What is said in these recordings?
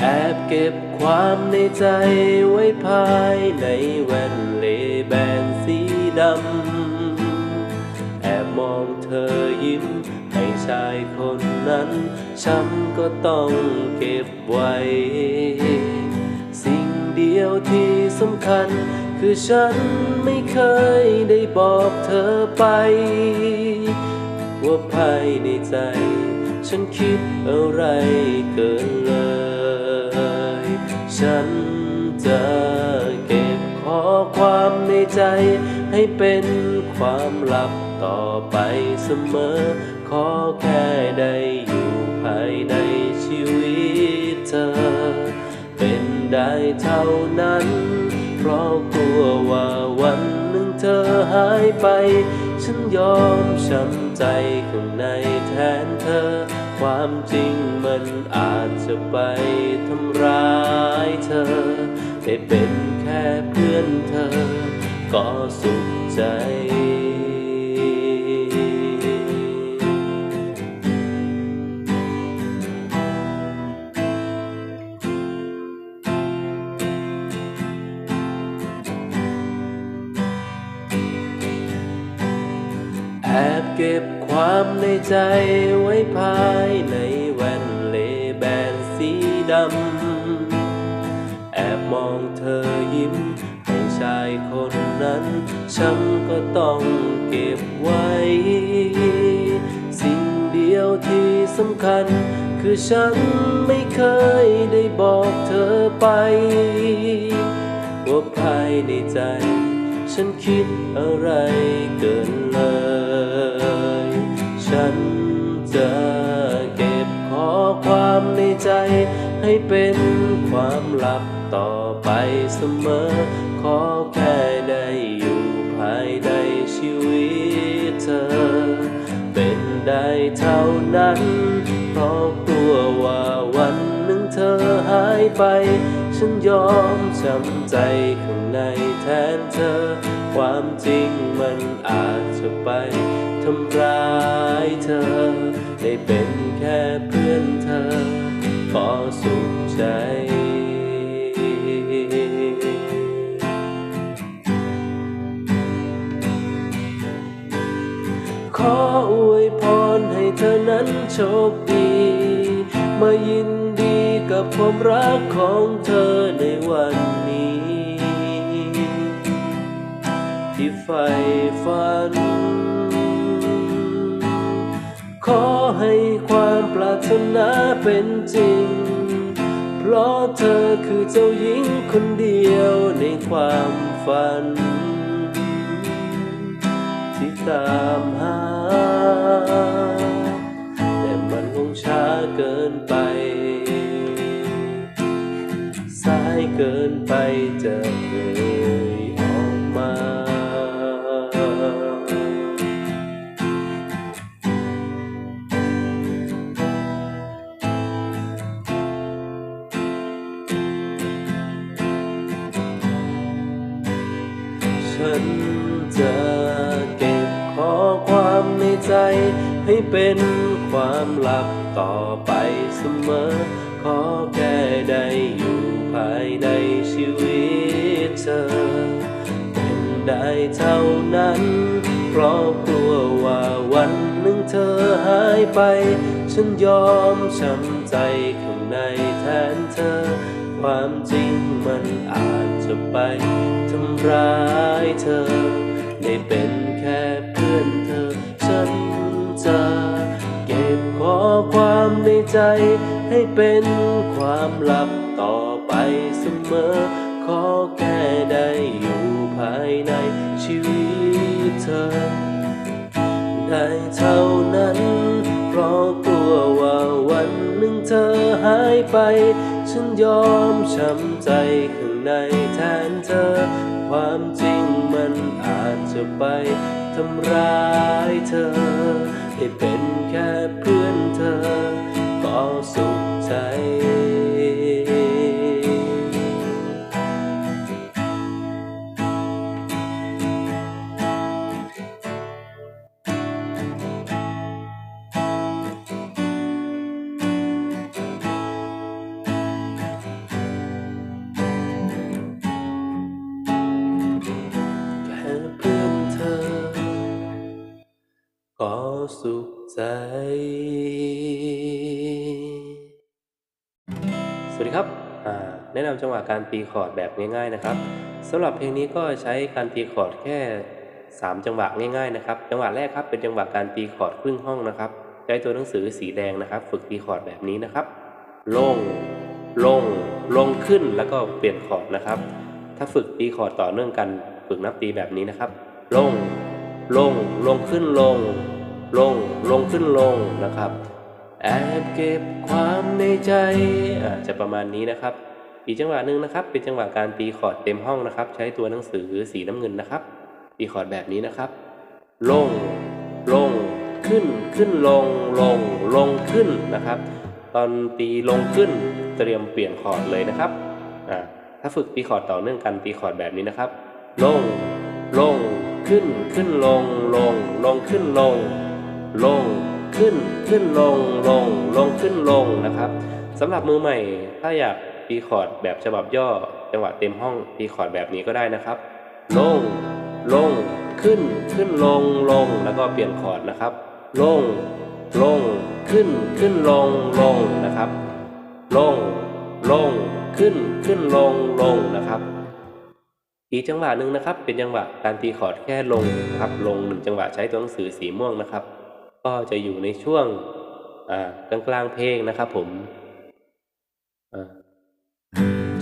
แอบเก็บความในใจไว้ภายในแว่นเลแบนสีดำ แอบมองเธอยิ้ม ให้ชายคนนั้นช้ำก็ต้องเก็บไว้ สิ่งเดียวที่สำคัญ คือฉันไม่เคยได้บอกเธอไป ว่าภายในใจ ฉันคิดอะไรเกินเลย ฉันจะเก็บข้อความในใจ ให้เป็นความลับต่อไปเสมอ ขอแค่ได้อยู่ภายในชีวิตเธอ เป็นได้เท่านั้น เพราะกลัวว่าวันหนึ่งเธอหายไป ฉันยอมช้ำใจข้างในแทนเธอ ความจริงมันอาจจะไปทำร้ายเธอ ได้เป็นแค่เพื่อนเธอ ก็สุขใจแอบเก็บ ความในใจไว้ภายในแว่นเลแบนสีดำ แอบมองเธอยิ้ม ให้ชายคนนั้น ฉันก็ต้องเก็บไว้ สิ่งเดียวที่สำคัญ คือฉันไม่เคยได้บอกเธอไป ว่าภายในใจ ฉันคิดอะไรเกินเลย ฉันจะเก็บข้อความในใจ ให้เป็นความลับต่อไปเสมอ ขอแค่ได้อยู่ภายในชีวิตเธอ เป็นได้เท่านั้น เพราะกลัวว่าวันหนึ่งเธอหายไป ฉันยอมช้ำใจข้างในแทนเธอ ความจริงมันอาจจะไปทำร้ายเธอ ได้เป็นแค่เพื่อนเธอ ขอสุขใจขออวยพรให้เธอนั้นโชคดี มายินดีกับความรักของเธอในวัน ให้ความปรารถนาเป็นจริง เพราะเธอคือเจ้าหญิงคนเดียวในความฝัน ที่ตามหา ให้เป็นความลับต่อไปเสมอ ขอแค่ได้อยู่ภายในชีวิตเธอ เป็นได้เท่านั้น เพราะกลัวว่าวันหนึ่งเธอหายไป ฉันยอมช้ำใจข้างในแทนเธอ ความจริงมันอาจจะไปทำร้ายเธอ ได้เป็น เก็บข้อความในใจให้เป็นความลับต่อไปเสมอ ขอแค่ได้อยู่ภายในชีวิตเธอ ได้เท่านั้น เพราะกลัวว่าวันหนึ่งเธอหายไป ฉันยอมช้ำใจข้างในแทนเธอ ความจริงมันอาจจะไปทำร้ายเธอ ให้เป็นแค่เพื่อนเธอก็สุขใจ สุขใจสวัสดีครับแนะนำจังหวะการตีคอร์ดแบบง่ายๆนะครับสำหรับเพลงนี้ก็ใช้การตีคอร์ดแค่ 3 จังหวะง่ายๆนะครับ จังหวะแรกครับเป็นจังหวะการตีคอร์ดครึ่งห้องนะครับใช้ตัวหนังสือสีแดงนะครับ ฝึกตีคอร์ดแบบนี้นะครับ ลง ลง ลงขึ้นแล้วก็เปลี่ยนคอร์ดนะครับ ถ้าฝึกตีคอร์ดต่อเนื่องกัน ฝึกนับตีแบบนี้นะครับ ลง ลง ลงขึ้นลง ลงลงขึ้นลงนะครับแอบเก็บความในใจอาจะประมาณนี้นะครับ อีกจังหวะหนึ่งนะครับ เป็นจังหวะการตีคอร์ดเต็มห้องนะครับ ใช้ตัวหนังสือสีน้ำเงินนะครับ ตีคอร์ดแบบนี้นะครับ ลงลงขึ้นขึ้นลงลงลงขึ้นนะครับ ตอนตีลงขึ้นเตรียมเปลี่ยนคอร์ดเลยนะครับอ่าถ้าฝึกตีคอร์ดต่อเนื่องกันตีคอร์ดแบบนี้นะครับ ลงลงขึ้นขึ้นลงลงลงขึ้นลง ลงขึ้นขึ้นลงลงลงขึ้นลงนะครับสำหรับมือใหม่ ถ้าอยากตีคอร์ดแบบฉบับย่อ จังหวะเต็มห้องตีคอร์ดแบบนี้ก็ได้นะครับ ลง ลง ขึ้น ขึ้นลงลงแล้วก็เปลี่ยนคอร์ดนะครับ ลง ลง ขึ้น ขึ้นลงลงนะครับ ลง ลง ขึ้น ขึ้นลงลงนะครับ อีกจังหวะหนึ่งนะครับ เป็นจังหวะการตีคอร์ดแค่ลงครับ ลงหนึ่งจังหวะใช้ตัวหนังสือสีม่วงนะครับ ก็จะอยู่ในช่วงกลางกลางๆเพลงนะครับผม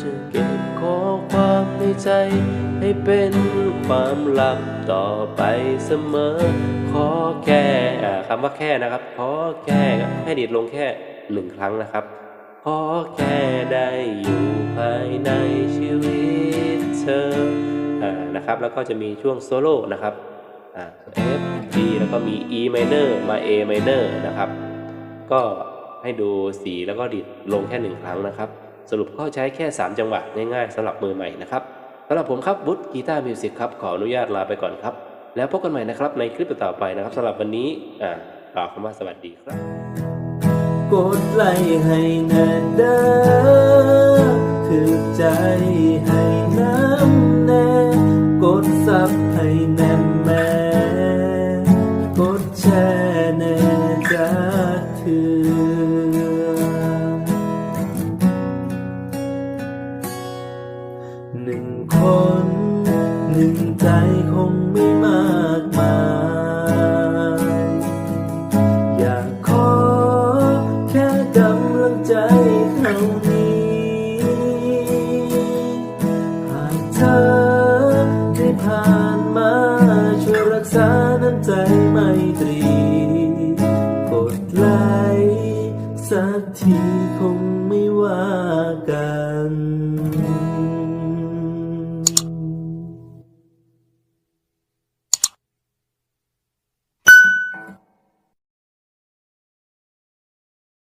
จะเก็บข้อความในใจ ให้เป็นความลับต่อไปเสมอ ขอแค่คำว่าแค่นะครับ ขอแค่ให้ดีดลงแค่หนึ่งครั้งนะครับ ขอแค่ได้อยู่ภายในชีวิตเธออ่านะครับ แล้วก็จะมีช่วงโซโล่นะครับ F แล้วก็มี E minor มา A minor นะครับ ก็ให้ดูสีแล้วก็ดิดลงแค่หนึ่งครั้งนะครับ สรุปก็ใช้แค่ 3 จังหวะง่ายๆสำหรับมือใหม่นะครับสำหรับผมครับวุฒิกีตาร์มิวสิกครับ ขออนุญาตลาไปก่อนครับ แล้วพบกันใหม่นะครับในคลิปต่อไปนะครับสำหรับวันนี้อ่ากล่าวคำว่าสวัสดีครับ กดไลค์ให้แน่เด้อถือใจให้